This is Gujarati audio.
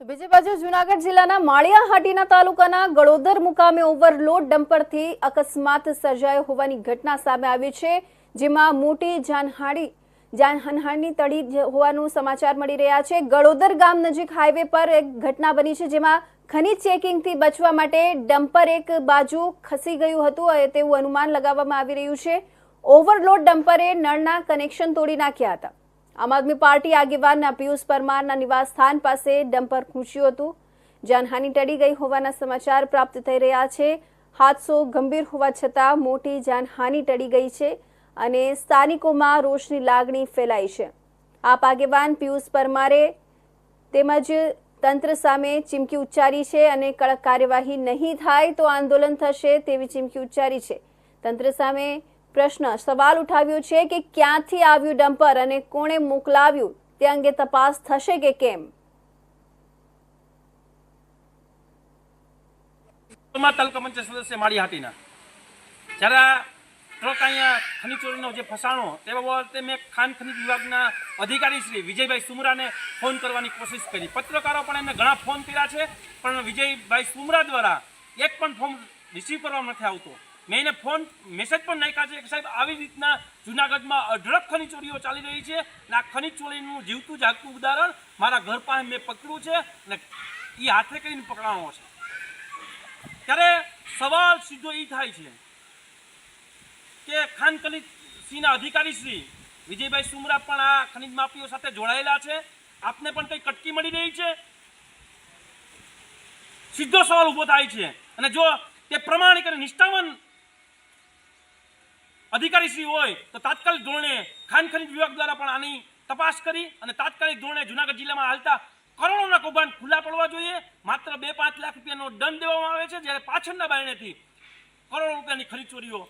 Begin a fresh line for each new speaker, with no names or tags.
બીજી બાજુ જુનાગઢ જિલ્લાના માળિયાહાટીના તાલુકાના ગળોદર મુકામે ઓવરલોડ ડમ્પરથી અકસ્માત સર્જાયો હોવાની ઘટના સામે આવી છે, જેમાં મોટી જાનહાની જાનહાનહાની તળી હોવાનું સમાચાર મળી રહ્યા છે. ગળોદર ગામ નજીક હાઈવે પર એક ઘટના બની છે, જેમાં ખનીજ ચેકિંગથી બચવા માટે ડમ્પર એક બાજુ ખસી ગયું હતું તેવું અનુમાન લગાવવામાં આવી રહ્યું છે. ઓવરલોડ ડમ્પરે નળના કનેક્શન તોડી નાખ્યા હતા. આમ આદમી પાર્ટી આગેવાનના પિયુષ પરમારના નિવાસ સ્થાન પાસે ડમ્પર ખૂંચ્યું હતું. જાનહાની ટળી ગઈ હોવાના સમાચાર પ્રાપ્ત થઈ રહ્યા છે. હાદસો ગંભીર હોવા છતાં મોટી જાનહાની ટળી ગઈ છે અને સ્થાનિકોમાં રોષની લાગણી ફેલાઈ છે. આપ આગેવાન પિયુષ પરમારે તેમજ તંત્ર સામે ચીમકી ઉચ્ચારી છે અને કડક કાર્યવાહી નહીં થાય તો આંદોલન થશે તેવી ચીમકી ઉચ્ચારી છે. તંત્ર સામે પ્રશ્ન. સવાલ ઉઠાવ્યો છે કે ક્યાંથી આવ્યું ડમ્પર અને કોણે મોકલાવ્યું? તે અંગે તપાસ થશે કે કેમ?
ફસાણો, તે મેં ખાન ખનીજ વિભાગના અધિકારી શ્રી વિજયભાઈ સુમરાને ફોન કરવાની કોશિશ કરી. પત્રકારો પણ એમને ઘણા ફોન કર્યા છે, પણ વિજયભાઈ સુમરા દ્વારા એક પણ ફોન રિસીવ કરવામાં નથી આવતો. મેં એને ફોન, મેસેજ પણ નાખ્યા છે કે સાહેબ, આવી રીતના જુનાગઢમાં અઢળક ખનીજ ચોરીઓ ચાલી રહી છે અને આ ખનીજ ચોરીનું જીવતું જાગતું ઉદાહરણ મારા ઘર પાસે મેં પકડ્યું છે અને એ હાથે કરીને પકડાણો છે. ત્યારે સવાલ સીધો એ થાય છે કે ખાન ખનીજ સિંહના અધિકારી શ્રી વિજયભાઈ સુમરા પણ આ ખનીજ માફીઓ સાથે જોડાયેલા છે? આપને પણ કંઈ કટકી મળી રહી છે? સીધો સવાલ ઊભો થાય છે. અને જો તે પ્રમાણિક અને નિષ્ઠાવાન અધિકારી શ્રી હોય તો તાત્કાલિક ધોરણે ખાન ખનીજ વિભાગ દ્વારા પણ આની તપાસ કરી અને તાત્કાલિક ધોરણે જુનાગઢ જિલ્લામાં હાલતા કરોડોના કૌભાંડ ખુલ્લા પડવા જોઈએ. માત્ર બે પાંચ લાખ રૂપિયાનો દંડ દેવામાં આવે છે, જ્યારે પાછળના બારણેથી કરોડો રૂપિયાની ખરીદ ચોરીઓ